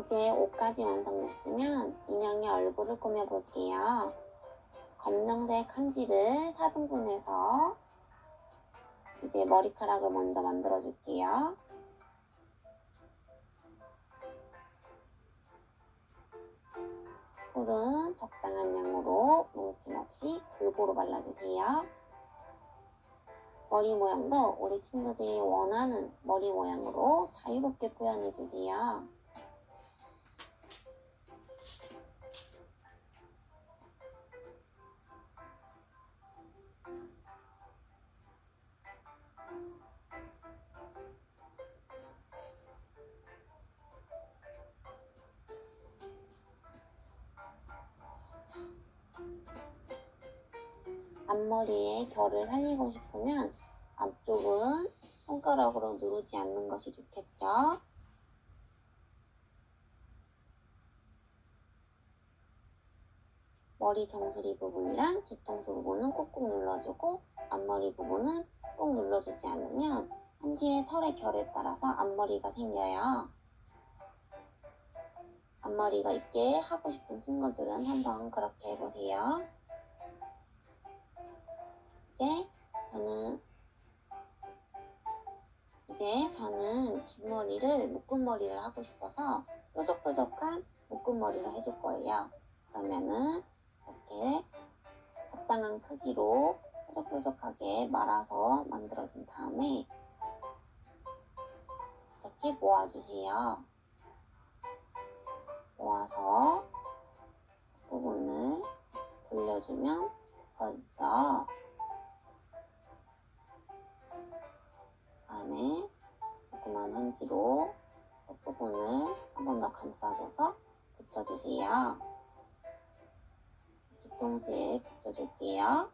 이제 옷까지 완성됐으면 인형의 얼굴을 꾸며볼게요. 검정색 한지를 4등분해서 이제 머리카락을 먼저 만들어줄게요. 풀은 적당한 양으로 뭉침 없이 골고루 발라주세요. 머리 모양도 우리 친구들이 원하는 머리 모양으로 자유롭게 표현해주세요. 앞머리에 결을 살리고 싶으면 앞쪽은 손가락으로 누르지 않는 것이 좋겠죠? 머리 정수리 부분이랑 뒤통수 부분은 꾹꾹 눌러주고 앞머리 부분은 꾹 눌러주지 않으면 한지의 털의 결에 따라서 앞머리가 생겨요. 앞머리가 있게 하고 싶은 친구들은 한번 그렇게 해보세요. 이제 저는 이제 저는 긴 머리를 묶은 머리를 하고 싶어서 뾰족뾰족한 묶은 머리를 해줄 거예요. 그러면은 이렇게 적당한 크기로 뾰족뾰족하게 말아서 만들어준 다음에 이렇게 모아주세요. 모아서 부분을 돌려주면 붙어지죠. 다음에 조그만 한지로 끝부분을 한 번 더 감싸줘서 붙여주세요. 뒤통수에 붙여줄게요.